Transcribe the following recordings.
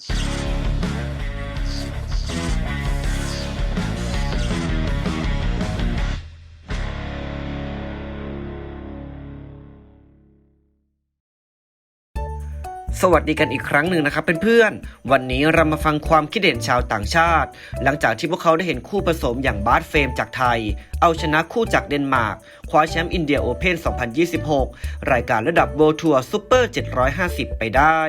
สวัสดีกันอีกครั้งหนึ่งนะครับเพื่อนๆ วันนี้เรามาฟังความคิดเห็นชาวต่างชาติ หลังจากที่พวกเขาได้เห็นคู่ผสมอย่างบาสเฟรมจากไทย เอาชนะคู่จากเดนมาร์กคว้าแชมป์อินเดียโอเพน2026 รายการระดับโ r ทัวร์ซูเปอร์ 750 ไปได้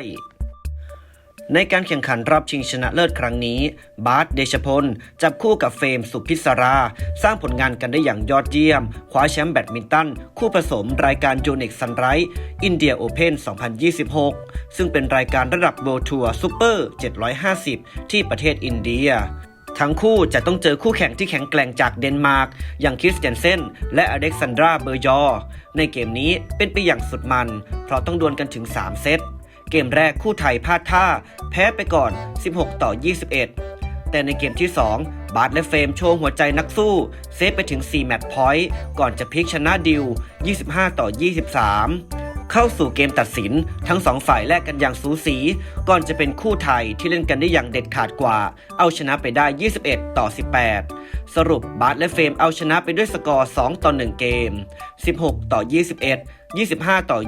ในการแข่งขันรอบชิงชนะเลิศครั้งนี้ บาสเดชพล จับคู่กับเฟรมสุพิศรา สร้างผลงานกันได้อย่างยอดเยี่ยม คว้าแชมป์แบดมินตัน คู่ผสมรายการจูเน็กซันไรท์อินเดียโอเพน2026 ซึ่งเป็นรายการระดับโ r ทัวร์ซูเปอร์ 750 ที่ประเทศอินเดียทั้งคู่จะต้องเจอคู่แข่งที่แข็งแกร่งจากเดนมาร์ก อย่างคริสเตนเซนและอเล็กซานดราเบอร์ยอร์ในเกมนี้เป็นไปอย่างสุดมัน เพราะต้องดวลกันถึง 3 เซต เกมแรกคู่ไทยพลาดท่า แพ้ไปก่อน 16 ต่อ 21 แต่ในเกมที่ 2 บาสและเฟรมโชว์หัวใจนักสู้ เซฟไปถึง 4 แมตช์พอยต์ก่อนจะพลิกชนะดิว 25 ต่อ 23 เข้าสู่เกมตัดสิน ทั้งสองฝ่ายแลกกันอย่างสูสี ก่อนจะเป็นคู่ไทยที่เล่นกันได้อย่างเด็ดขาดกว่า เอาชนะไปได้ 21 ต่อ 18 สรุปบาสและเฟรมเอาชนะไปด้วยสกอร์ 2 ต่อ 1 เกม 16 ต่อ 21 25 ต่อ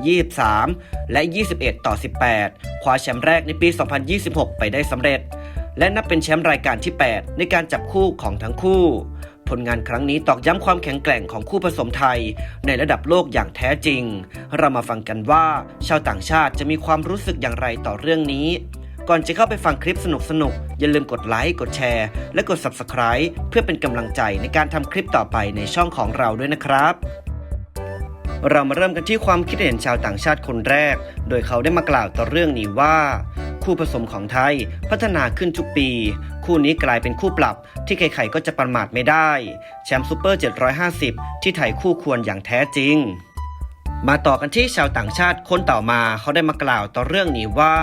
23 และ 21 ต่อ 18 คว้าแชมป์แรกในปี 2026 ไปได้สำเร็จ และนับเป็นแชมป์รายการที่ 8 ในการจับคู่ของทั้งคู่ ผลงานครั้งนี้ตอกย้ำความแข็งแกร่งของคู่ผสมไทย ในระดับโลกอย่างแท้จริง เรามาฟังกันว่า ชาวต่างชาติจะมีความรู้สึกอย่างไรต่อเรื่องนี้ ก่อนจะเข้าไปฟังคลิปสนุกๆอย่าลืมกดไลค์กดแชร์ และกด Subscribe เพื่อเป็นกำลังใจในการทำคลิปต่อไปในช่องของเราด้วยนะครับ เรามาเริ่มกันที่ความคิดเห็นชาวต่างชาติคนแรก โดยเขาได้มากล่าวต่อเรื่องนี้ว่า คู่ผสมของไทยพัฒนาขึ้นทุกปี คู่นี้กลายเป็นคู่ปรับที่ใครๆก็จะประมาทไม่ได้ แชมป์ซูเปอร์ 750 ที่ไทยคู่ควรอย่างแท้จริง มาต่อกันที่ชาวต่างชาติคนต่อมาเขาได้มากล่าวต่อเรื่องนี้ว่า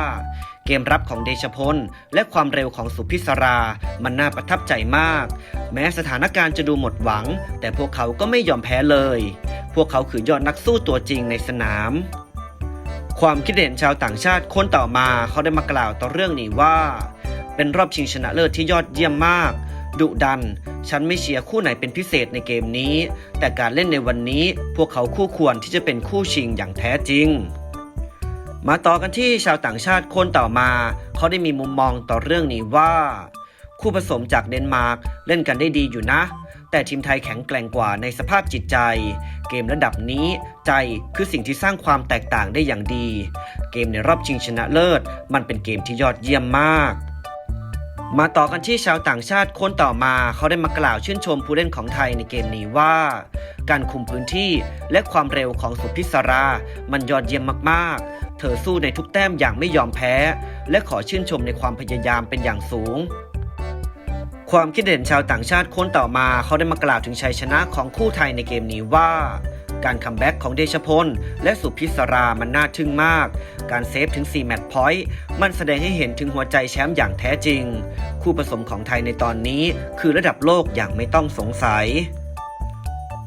เกมรับของเดชพล และความเร็วของสุพิศรา มันน่าประทับใจมาก แม้สถานการณ์จะดูหมดหวัง แต่พวกเขาก็ไม่ยอมแพ้เลย พวกเขาคือยอดนักสู้ตัวจริงในสนาม ความคิดเห็นชาวต่างชาติคนต่อมาเขาได้มากล่าวต่อเรื่องนี้ว่า เป็นรอบชิงชนะเลิศที่ยอดเยี่ยมมากดุดัน ฉันไม่เชียร์คู่ไหนเป็นพิเศษในเกมนี้ แต่การเล่นในวันนี้พวกเขาคู่ควรที่จะเป็นคู่ชิงอย่างแท้จริง มาต่อกันที่ชาวต่างชาติคนต่อมา เขาได้มีมุมมองต่อเรื่องนี้ว่า คู่ผสมจากเดนมาร์กเล่นกันได้ดีอยู่นะ แต่ทีมไทยแข็งแกร่งกว่าในสภาพจิตใจ เกมระดับนี้ใจคือสิ่งที่สร้างความแตกต่างได้อย่างดี เกมในรอบชิงชนะเลิศ มันเป็นเกมที่ยอดเยี่ยมมากมาต่อกันที่ชาวต่างชาติคนต่อมาเขาได้มากล่าวชื่นชมผู้เล่นของไทยในเกมนี้ว่า การคุมพื้นที่และความเร็วของสุพิศรา มันยอดเยี่ยมมาก เธอสู้ในทุกแต้มอย่างไม่ยอมแพ้ และขอชื่นชมในความพยายามเป็นอย่างสูง ความคิดเห็นชาวต่างชาติคนต่อมาเขาได้มากล่าวถึงชัยชนะของคู่ไทยในเกมนี้ว่าการคัมแบ็กของเดชพล และสุพิศรามันน่าทึ่งมาก การเซฟถึง 4 แมตช์พอยต์ มันแสดงให้เห็นถึงหัวใจแชมป์อย่างแท้จริง คู่ผสมของไทยในตอนนี้คือระดับโลกอย่างไม่ต้องสงสัย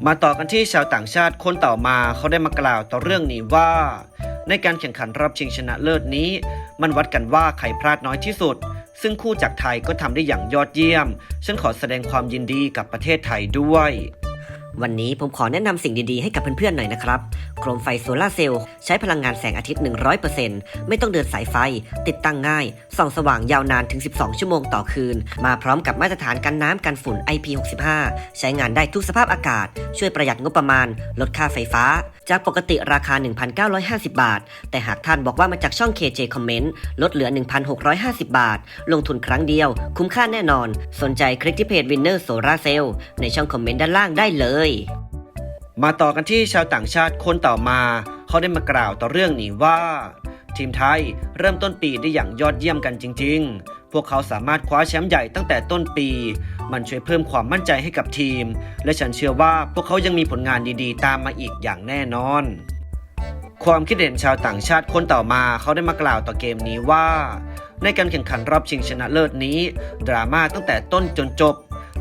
มาต่อกันที่ชาวต่างชาติคนต่อมาเขาได้มากล่าวต่อเรื่องนี้ว่า ในการแข่งขันรอบชิงชนะเลิศนี้ มันวัดกันว่าใครพลาดน้อยที่สุด ซึ่งคู่จากไทยก็ทำได้อย่างยอดเยี่ยม ฉันขอแสดงความยินดีกับประเทศไทยด้วย วันนี้ผมขอแนะนำสิ่งดีๆให้กับเพื่อนๆหน่อยนะครับ โคมไฟโซลาเซลล์ใช้พลังงานแสงอาทิตย์ 100%ไม่ต้องเดินสายไฟ ติดตั้งง่าย ส่องสว่างยาวนานถึง 12 ชั่วโมงต่อคืน มาพร้อมกับมาตรฐานกันน้ำกันฝุ่น IP65 ใช้งานได้ทุกสภาพอากาศ ช่วยประหยัดงบประมาณ ลดค่าไฟฟ้า จากปกติราคา 1,950 บาท แต่หากท่านบอกว่ามาจากช่อง KJ Comment ลดเหลือ 1,650 บาท ลงทุนครั้งเดียว คุ้มค่าแน่นอน สนใจคลิกที่เพจ Winner Solar Cell ในช่องคอมเมนต์ด้านล่างได้เลย มาต่อกันที่ชาวต่างชาติคนต่อมา เขาได้มากล่าวต่อเรื่องนี้ว่า ทีมไทยเริ่มต้นปีได้อย่างยอดเยี่ยมกันจริง ๆ พวกเขาสามารถคว้าแชมป์ใหญ่ตั้งแต่ต้นปี มันช่วยเพิ่มความมั่นใจให้กับทีม และฉันเชื่อว่าพวกเขายังมีผลงานดีๆ ตามมาอีกอย่างแน่นอน ความคิดเห็นชาวต่างชาติคนต่อมาเขาได้มากล่าวต่อเกมนี้ว่า ในการแข่งขันรอบชิงชนะเลิศนี้ ดราม่าตั้งแต่ต้นจนจบ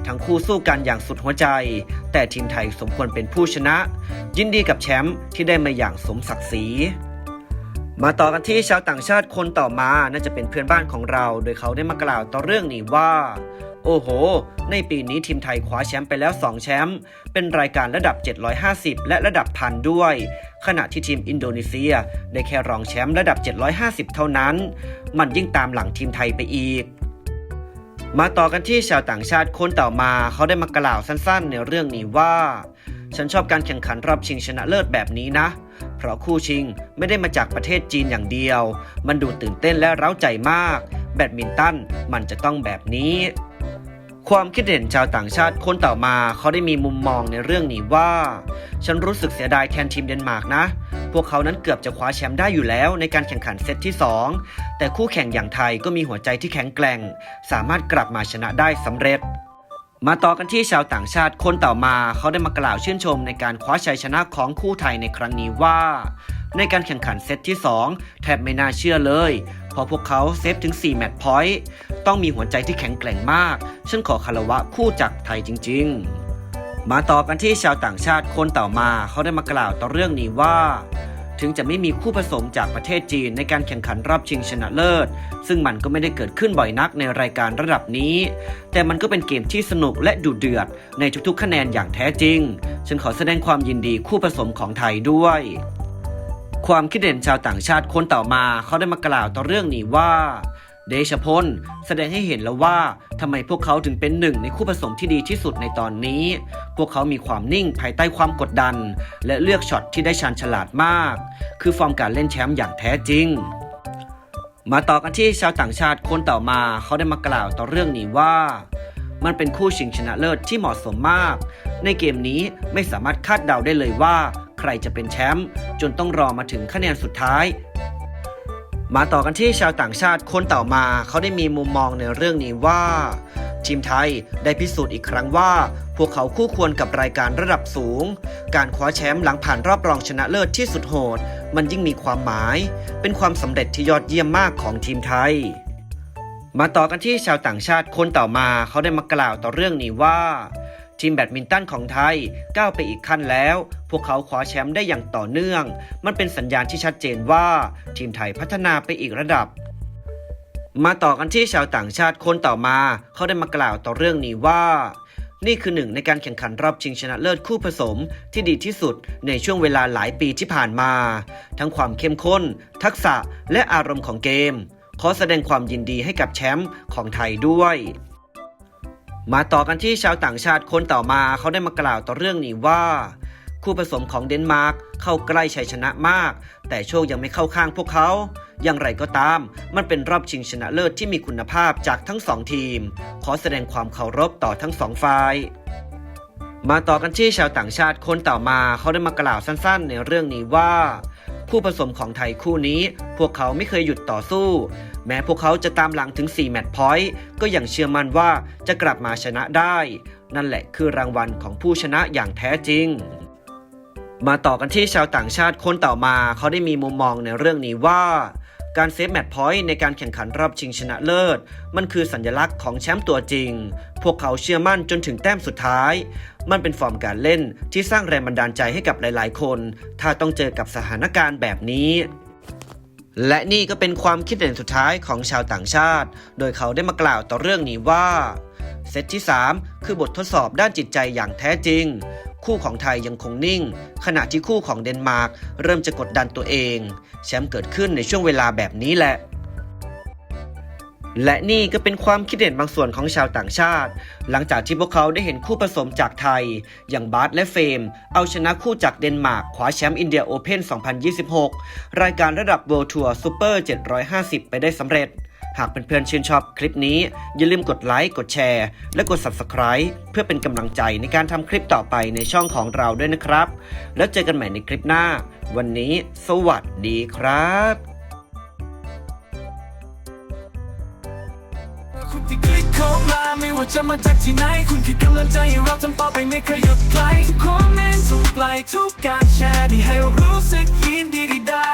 ทั้งคู่สู้กันอย่างสุดหัวใจ แต่ทีมไทยสมควรเป็นผู้ชนะ ยินดีกับแชมป์ที่ได้มาอย่างสมศักดิ์ศรีมาต่อกันที่ชาวต่างชาติคนต่อมา น่าจะเป็นเพื่อนบ้านของเรา โดยเขาได้มากล่าวต่อเรื่องนี้ว่า โอ้โห ในปีนี้ทีมไทยคว้าแชมป์ไปแล้ว 2 แชมป์ เป็นรายการระดับ 750 และระดับพันด้วย ขณะที่ทีมอินโดนีเซีย ได้แค่รองแชมป์ระดับ 750 เท่านั้น มันยิ่งตามหลังทีมไทยไปอีก มาต่อกันที่ชาวต่างชาติคนต่อมาเขาได้มากล่าวสั้นๆ ในเรื่องนี้ว่า ฉันชอบการแข่งขันรอบชิงชนะเลิศแบบนี้นะ เพราะคู่ชิงไม่ได้มาจากประเทศจีนอย่างเดียว มันดูตื่นเต้นและเร้าใจมาก แบดมินตันมันจะต้องแบบนี้ ความคิดเห็นชาวต่างชาติคนต่อมาเขาได้มีมุมมองในเรื่องนี้ว่า ฉันรู้สึกเสียดายแทนทีมเดนมาร์กนะ พวกเขานั้นเกือบจะคว้าแชมป์ได้อยู่แล้วในการแข่งขันเซตที่ 2 แต่คู่แข่งอย่างไทยก็มีหัวใจที่แข็งแกร่ง สามารถกลับมาชนะได้สำเร็จ มาต่อกันที่ชาวต่างชาติคนต่อมาเขาได้มากล่าวชื่นชมในการคว้าชัยชนะของคู่ไทยในครั้งนี้ว่า ในการแข่งขันเซตที่ 2 แทบไม่น่าเชื่อเลย เพราะพวกเขาเซฟถึง 4 แมตช์พอยต์ต้องมีหัวใจที่แข็งแกร่งมาก ฉันขอคารวะคู่จากไทยจริง ๆ มาต่อกันที่ชาวต่างชาติคนต่อมาเขาได้มากล่าวต่อเรื่องนี้ว่า ถึงจะไม่มีคู่ผสมจากประเทศจีนในการแข่งขันรอบชิงชนะเลิศ ซึ่งมันก็ไม่ได้เกิดขึ้นบ่อยนักในรายการระดับนี้ แต่มันก็เป็นเกมที่สนุกและดุเดือดในทุกๆคะแนนอย่างแท้จริง ฉันขอแสดงความยินดีคู่ผสมของไทยด้วยความคิดเห็นชาวต่างชาติคนต่อมาเขาได้มากล่าวต่อเรื่องนี้ว่า เดชพล แสดงให้เห็นแล้วว่าทำไมพวกเขาถึงเป็นหนึ่งในคู่ผสมที่ดีที่สุดในตอนนี้ พวกเขามีความนิ่งภายใต้ความกดดัน และเลือกช็อตที่ได้ชาญฉลาดมาก คือฟอร์มการเล่นแชมป์อย่างแท้จริง มาต่อกันที่ชาวต่างชาติคนต่อมาเขาได้มากล่าวต่อเรื่องนี้ว่ามันเป็นคู่ชิงชนะเลิศที่เหมาะสมมาก ในเกมนี้ไม่สามารถคาดเดาได้เลยว่า ใครจะเป็นแชมป์จนต้องรอมาถึงคะแนนสุดท้าย มาต่อกันที่ชาวต่างชาติคนต่อมา เขาได้มีมุมมองในเรื่องนี้ว่า ทีมไทยได้พิสูจน์อีกครั้งว่า พวกเขาคู่ควรกับรายการระดับสูง การคว้าแชมป์หลังผ่านรอบรองชนะเลิศที่สุดโหด มันยิ่งมีความหมาย เป็นความสำเร็จที่ยอดเยี่ยมมากของทีมไทย มาต่อกันที่ชาวต่างชาติคนต่อมา เขาได้มากล่าวต่อเรื่องนี้ว่า ทีมแบดมินตันของไทยก้าวไปอีกขั้นแล้ว พวกเขาคว้าแชมป์ได้อย่างต่อเนื่อง มันเป็นสัญญาณที่ชัดเจนว่า ทีมไทยพัฒนาไปอีกระดับมาต่อกันที่ชาวต่างชาติคนต่อมา เขาได้มากล่าวต่อเรื่องนี้ว่า นี่คือหนึ่งในการแข่งขันรอบชิงชนะเลิศคู่ผสมที่ดีที่สุดในช่วงเวลาหลายปีที่ผ่านมา ทั้งความเข้มข้น ทักษะและอารมณ์ของเกม ขอแสดงความยินดีให้กับแชมป์ของไทยด้วย มาต่อกันที่ชาวต่างชาติคนต่อมาเขาได้มากล่าวต่อเรื่องนี้ว่า คู่ผสมของเดนมาร์กเข้าใกล้ชัยชนะมาก แต่โชคยังไม่เข้าข้างพวกเขาอย่างไรก็ตาม มันเป็นรอบชิงชนะเลิศที่มีคุณภาพจากทั้งสองทีม ขอแสดงความเคารพต่อทั้งสองฝ่าย มาต่อกันที่ชาวต่างชาติคนต่อมาเขาได้มากล่าวสั้นๆ ในเรื่องนี้ว่า คู่ผสมของไทยคู่นี้ พวกเขาไม่เคยหยุดต่อสู้ แม้พวกเขาจะตามหลังถึง 4 แมตช์พอยต์ก็ยังเชื่อมั่นว่าจะกลับมาชนะได้ นั่นแหละคือรางวัลของผู้ชนะอย่างแท้จริง มาต่อกันที่ชาวต่างชาติคนต่อมาเขาได้มีมุมมองในเรื่องนี้ว่า การเซฟแมตช์พอยต์ในการแข่งขันรอบชิงชนะเลิศ มันคือสัญลักษณ์ของแชมป์ตัวจริง พวกเขาเชื่อมั่นจนถึงแต้มสุดท้าย มันเป็นฟอร์มการเล่นที่สร้างแรงบันดาลใจให้กับหลาย ๆ คน ถ้าต้องเจอกับสถานการณ์แบบนี้และนี่ก็เป็นความคิดเห็นสุดท้ายของชาวต่างชาติ โดยเขาได้มากล่าวต่อเรื่องนี้ว่า เซตที่ 3 คือบททดสอบด้านจิตใจอย่างแท้จริง คู่ของไทยยังคงนิ่ง ขณะที่คู่ของเดนมาร์กเริ่มจะกดดันตัวเอง แชมป์เกิดขึ้นในช่วงเวลาแบบนี้แหละ และนี่ก็เป็นความคิดเห็นบางส่วนของชาวต่างชาติ หลังจากที่พวกเขาได้เห็นคู่ผสมจากไทย อย่างบาสและเฟม เอาชนะคู่จากเดนมาร์กคว้าแชมป์อินเดียโอเพน2026 รายการระดับ World Tour Super 750 ไปได้สำเร็จ หากเพื่อนๆชื่นชอบคลิปนี้ อย่าลืมกดไลค์กดแชร์ และกด Subscribe เพื่อเป็นกำลังใจในการทำคลิปต่อไปในช่องของเราด้วยนะครับ แล้วเจอกันใหม่ในคลิปหน้า วันนี้สวัสดีครับคุณที่คลิกเข้ามาไม่ว่าจะมาจากที่ไหน คุณคือกำลังใจให้เราทำต่อไปไม่เคยหยุดไกลทุกคอมเมนต์ทุกไลค์ทุกการแชร์ที่ให้รู้สึกยินดีได้